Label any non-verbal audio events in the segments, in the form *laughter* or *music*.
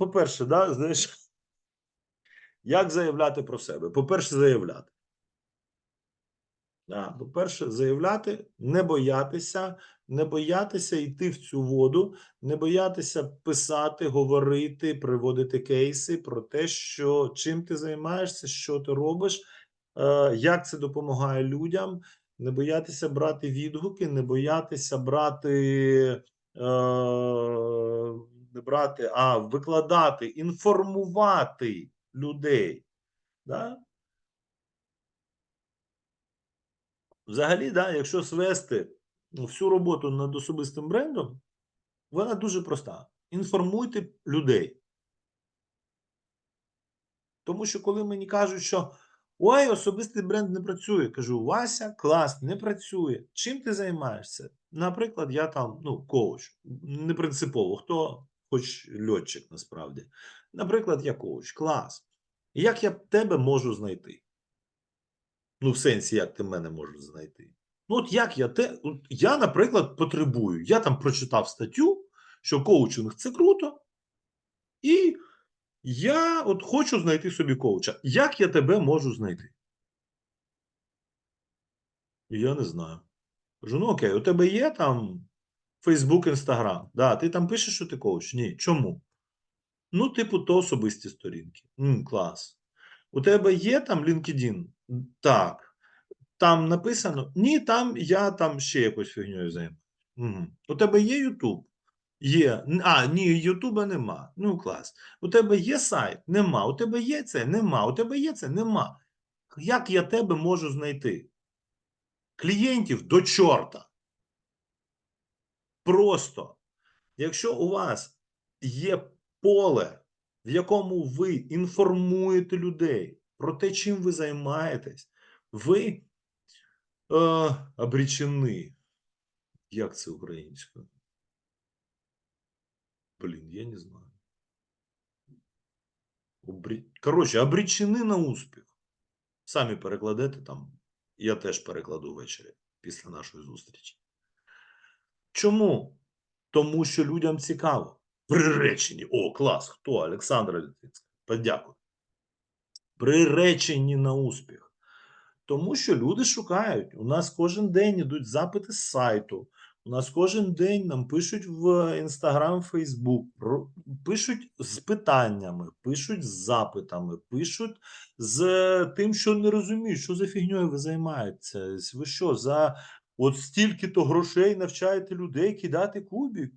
по-перше, да, знаєш, як заявляти про себе? По-перше, заявляти. Да, по-перше, заявляти, не боятися, не боятися йти в цю воду, не боятися писати, говорити, приводити кейси про те, що чим ти займаєшся, що ти робиш, е, як це допомагає людям, не боятися брати відгуки, не боятися брати, е, не брати, а викладати, інформувати людей. Да? Взагалі, да, якщо звести всю роботу над особистим брендом, вона дуже проста. Інформуйте людей. Тому що коли мені кажуть, що ой, особистий бренд не працює, кажу, Вася, клас, не працює. Чим ти займаєшся? Наприклад, я там, ну, коуч, не принципово, хто хоч льотчик насправді. Наприклад, я коуч, клас. Як я тебе можу знайти? Ну, в сенсі, як ти мене можеш знайти? Ну, от як я те, от я, наприклад, потребую. Я там прочитав статтю, що коучинг це круто, і я от хочу знайти собі коуча. Як я тебе можу знайти? Я не знаю. Кажу, ну окей, у тебе є там Facebook, Instagram. Да, ти там пишеш, що ти коуч? Ні. Чому? Ну, типу, то особисті сторінки. М, клас. У тебе є там LinkedIn? Так. Там написано? Ні, там я там ще якось фігньою займаюся. Угу. У тебе є YouTube? Є. А, ні, Ютуба нема. Ну, клас. У тебе є сайт? Нема. У тебе є це? Нема. У тебе є це? Нема. Як я тебе можу знайти? Клієнтів до чорта. Просто, якщо у вас є поле, в якому ви інформуєте людей про те, чим ви займаєтесь, ви е, обречені. Як це українською? Блін, я не знаю. Обрі... Коротше, обречені на успіх. Самі перекладете там. Я теж перекладу ввечері після нашої зустрічі. Чому? Тому що людям цікаво. Приречені. О, клас. Хто? Олександра Літвінська. Подякую. Приречені на успіх. Тому що люди шукають. У нас кожен день йдуть запити з сайту. У нас кожен день нам пишуть в Instagram, Facebook, пишуть з питаннями, пишуть з запитами, пишуть з тим, що не розуміють, що за фігньою ви займаєтеся. Ви що, за от стільки-то грошей навчаєте людей кидати кубик?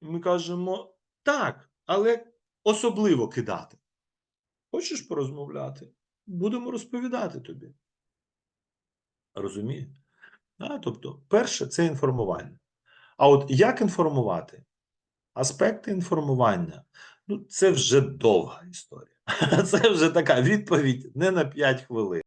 І Ми кажемо так, але особливо кидати. Хочеш порозмовляти? Будемо розповідати тобі. Розумієте? А, тобто, перше це інформування. А от як інформувати? Аспекти інформування. Ну, це вже довга історія. *laughs* Це вже така відповідь не на 5 хвилин.